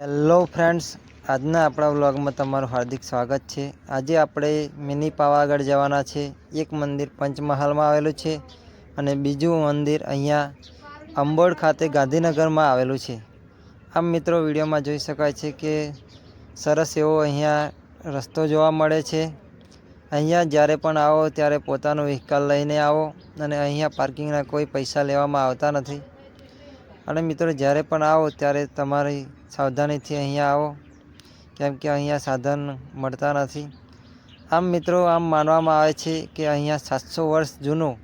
Hello friends આજના આપણા વ્લોગમાં તમારું હાર્દિક સ્વાગત છે. આજે આપણે મિની પાવાગઢ જવાના છે. એક મંદિર પંચમહાલમાં આવેલું છે અને બીજું મંદિર અહીંયા અંબોડ ખાતે ગાંધીનગરમાં આવેલું છે. આમ મિત્રો વિડીયોમાં જોઈ શકાય છે કે સરસ એવો અહીંયા રસ્તો જોવા મળે છે. અહીંયા જ્યારે પણ આવો ત્યારે પોતાનું વ્હીકલ લઈને આવો અને અહીંયા પાર્કિંગના કોઈ પૈસા લેવામાં આવતા નથી. અને મિત્રો, જ્યારે પણ આવો, ત્યારે તમારી સાવધાનીથી અહીંયા આવો. કેમ કે અહીંયા સાધન મળતા નથી. આમ મિત્રો, આમ માનવામાં આવે છે કે અહીંયા સાતસો વર્ષ જૂનું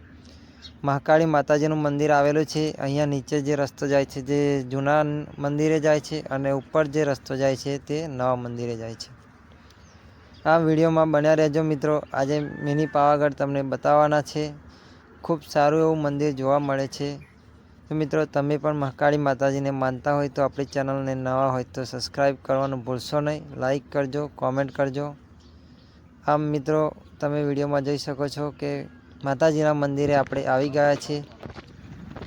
મહાકાળી માતાજીનું મંદિર આવેલું છે. અહીંયા નીચે જે રસ્તો જાય છે, જે જૂના મંદિરે જાય છે અને ઉપર જે રસ્તો જાય છે, તે નવા મંદિરે જાય છે. આ વિડીયોમાં બન્યા રહેજો મિત્રો. આજે મિની પાવાગઢ તમને બતાવવાના છે. ખૂબ સારું એવું મંદિર જોવા મળે છે. તો મિત્રો, તમે પણ મહાકાળી માતાજીને માનતા હોય તો આપણી ચેનલને નવા હોય તો સબસ્ક્રાઈબ કરવાનું ભૂલશો નહીં. લાઈક કરજો, કોમેન્ટ કરજો. આમ મિત્રો, તમે વિડીયોમાં જોઈ શકો છો કે માતાજીના મંદિરે આપણે આવી ગયા છીએ.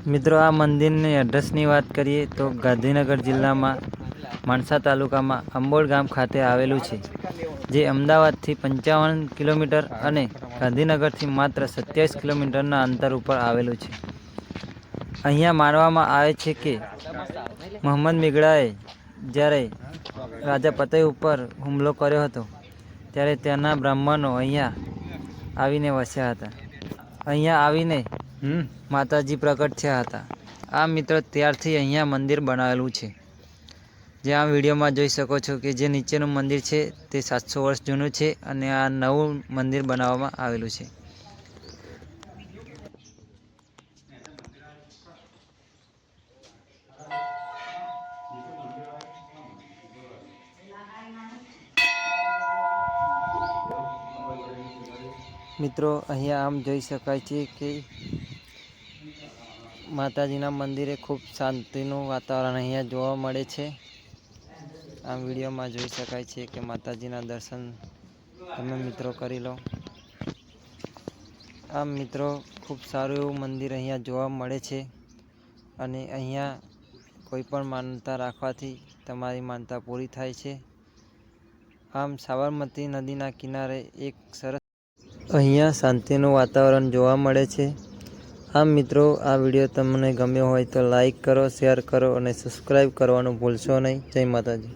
મિત્રો, આ મંદિરની એડ્રેસની વાત કરીએ તો ગાંધીનગર જિલ્લામાં માણસા તાલુકામાં અંબોડ ગામ ખાતે આવેલું છે, જે અમદાવાદથી પંચાવન કિલોમીટર અને ગાંધીનગરથી માત્ર સત્યાવીસ કિલોમીટરના અંતર ઉપર આવેલું છે. અહીંયા માનવામાં આવે છે કે મોહમ્મદ મિગડાએ જ્યારે રાજા પતઈ ઉપર હુમલો કર્યો હતો ત્યારે ત્યાંના બ્રાહ્મણો અહીંયા આવીને વસ્યા હતા. અહીંયા આવીને માતાજી પ્રગટ થયા હતા. આ મિત્રો ત્યારથી અહીંયા મંદિર બનાવેલું છે. જે આ વિડીયોમાં જોઈ શકો છો કે જે નીચેનું મંદિર છે તે સાતસો વર્ષ જૂનું છે અને આ નવું મંદિર બનાવવામાં આવેલું છે. મિત્રો, અહીંયા આમ જોઈ શકાય છે કે માતાજીના મંદિરે ખૂબ શાંતિનું વાતાવરણ અહીંયા જોવા મળે છે. આમ વિડીયોમાં જોઈ શકાય છે કે માતાજીના દર્શન તમે મિત્રો કરી લો. આમ મિત્રો, ખૂબ સારું એવું મંદિર અહીંયા જોવા મળે છે અને અહીંયા કોઈ પણ માનતા રાખવાથી તમારી માનતા પૂરી થાય છે. આમ સાબરમતી નદીના કિનારે એક સરસ અહીંયા શાંતિનું વાતાવરણ જોવા મળે છે. આમ મિત્રો, આ વીડિયો તમને ગમ્યો હોય તો લાઈક કરો, શેર કરો અને સબસ્ક્રાઈબ કરવાનું ભૂલશો નહીં. જય માતાજી.